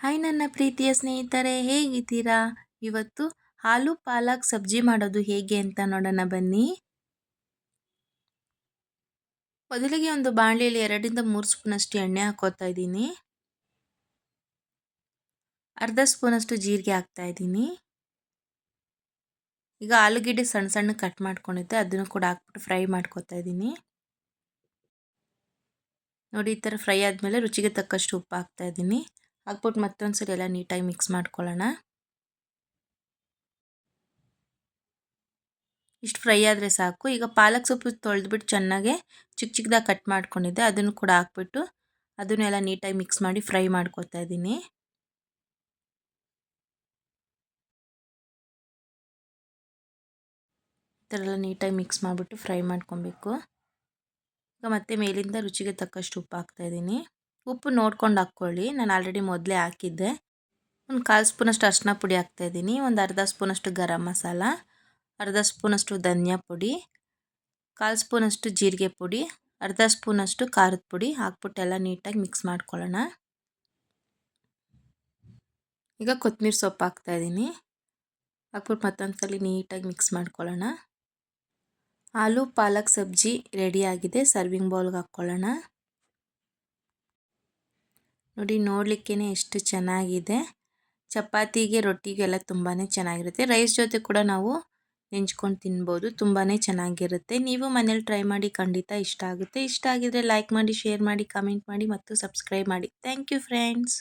Hi, ನನ್ನ ಪ್ರೀತಿಯ ಸ್ನೇಹಿತರೆ, ಹೇಗಿದ್ದೀರಾ? ಇವತ್ತು ಹಾಲು ಪಾಲಕ್ ಸಬ್ಜಿ ಮಾಡೋದು ಹೇಗೆ ಅಂತ ನೋಡೋಣ ಬನ್ನಿ. ಮೊದಲಿಗೆ ಒಂದು ಬಾಣಲೆಯಲ್ಲಿ ಎರಡರಿಂದ ಮೂರು ಸ್ಪೂನಷ್ಟು ಎಣ್ಣೆ ಹಾಕೋತಾ ಇದ್ದೀನಿ. ಅರ್ಧ ಸ್ಪೂನಷ್ಟು ಜೀರಿಗೆ ಹಾಕ್ತಾ ಇದ್ದೀನಿ. ಈಗ ಆಲೂಗೆಡ್ಡೆ ಸಣ್ಣ ಸಣ್ಣ ಕಟ್ ಮಾಡ್ಕೊಂಡಿದ್ದೆ, ಅದನ್ನು ಕೂಡ ಹಾಕ್ಬಿಟ್ಟು ಫ್ರೈ ಮಾಡ್ಕೊತಾ ಇದ್ದೀನಿ. ನೋಡಿ, ಈ ಥರ ಫ್ರೈ ಆದಮೇಲೆ ರುಚಿಗೆ ತಕ್ಕಷ್ಟು ಉಪ್ಪು ಹಾಕ್ತಾ ಇದ್ದೀನಿ. ಹಾಕ್ಬಿಟ್ಟು ಮತ್ತೊಂದು ಸರಿ ಎಲ್ಲ ನೀಟಾಗಿ ಮಿಕ್ಸ್ ಮಾಡ್ಕೊಳ್ಳೋಣ. ಇಷ್ಟು ಫ್ರೈ ಆದರೆ ಸಾಕು. ಈಗ ಪಾಲಕ್ ಸೊಪ್ಪು ತೊಳೆದ್ಬಿಟ್ಟು ಚೆನ್ನಾಗೆ ಚಿಕ್ಕ ಚಿಕ್ಕದಾಗಿ ಕಟ್ ಮಾಡ್ಕೊಂಡಿದ್ದೆ. ಅದನ್ನು ಕೂಡ ಹಾಕ್ಬಿಟ್ಟು ಅದನ್ನೆಲ್ಲ ನೀಟಾಗಿ ಮಿಕ್ಸ್ ಮಾಡಿ ಫ್ರೈ ಮಾಡ್ಕೊತಾ ಇದ್ದೀನಿ. ಈ ಥರ ಎಲ್ಲ ನೀಟಾಗಿ ಮಿಕ್ಸ್ ಮಾಡಿಬಿಟ್ಟು ಫ್ರೈ ಮಾಡ್ಕೊಬೇಕು. ಈಗ ಮತ್ತೆ ಮೇಲಿಂದ ರುಚಿಗೆ ತಕ್ಕಷ್ಟು ಉಪ್ಪು ಹಾಕ್ತಾಯಿದ್ದೀನಿ ಉಪ್ಪು ನೋಡ್ಕೊಂಡು ಹಾಕ್ಕೊಳ್ಳಿ. ನಾನು ಆಲ್ರೆಡಿ ಮೊದಲೇ ಹಾಕಿದ್ದೆ. ಒಂದು ಕಾಲು ಸ್ಪೂನಷ್ಟು ಅರ್ಶಿನ ಪುಡಿ ಹಾಕ್ತಾಯಿದ್ದೀನಿ ಒಂದು ಅರ್ಧ ಸ್ಪೂನಷ್ಟು ಗರಂ ಮಸಾಲ, ಅರ್ಧ ಸ್ಪೂನಷ್ಟು ಧನಿಯಾ ಪುಡಿ, ಕಾಲು ಸ್ಪೂನಷ್ಟು ಜೀರಿಗೆ ಪುಡಿ, ಅರ್ಧ ಸ್ಪೂನಷ್ಟು ಖಾರದ ಪುಡಿ ಹಾಕ್ಬಿಟ್ಟು ಎಲ್ಲ ನೀಟಾಗಿ ಮಿಕ್ಸ್ ಮಾಡ್ಕೊಳ್ಳೋಣ. ಈಗ ಕೊತ್ತಂಬರಿ ಸೊಪ್ಪು ಹಾಕ್ತಾಯಿದ್ದೀನಿ ಹಾಕ್ಬಿಟ್ಟು ಮತ್ತೊಂದು ಸಲ ನೀಟಾಗಿ ಮಿಕ್ಸ್ ಮಾಡ್ಕೊಳ್ಳೋಣ. ಆಲೂ, ಪಾಲಕ್, ಸಬ್ಜಿ ರೆಡಿಯಾಗಿದೆ ಸರ್ವಿಂಗ್ ಬೌಲ್ಗೆ ಹಾಕ್ಕೊಳ್ಳೋಣ. ನೋಡಿ ನೋಡಲಿಕ್ಕೇ ಎಷ್ಟು ಚೆನ್ನಾಗಿದೆ. ಚಪಾತಿಗೆ, ರೊಟ್ಟಿಗೆಲ್ಲ ತುಂಬಾ ಚೆನ್ನಾಗಿರುತ್ತೆ. ರೈಸ್ ಜೊತೆ ಕೂಡ ನಾವು ನೆಂಚ್ಕೊಂಡು ತಿನ್ಬೋದು. ತುಂಬಾ ಚೆನ್ನಾಗಿರುತ್ತೆ. ನೀವು ಮನೇಲಿ ಟ್ರೈ ಮಾಡಿ ಖಂಡಿತ ಇಷ್ಟ ಆಗುತ್ತೆ. ಇಷ್ಟ ಆಗಿದ್ರೆ ಲೈಕ್ ಮಾಡಿ, ಶೇರ್ ಮಾಡಿ, ಕಮೆಂಟ್ ಮಾಡಿ ಮತ್ತು ಸಬ್ಸ್ಕ್ರೈಬ್ ಮಾಡಿ. Thank you friends.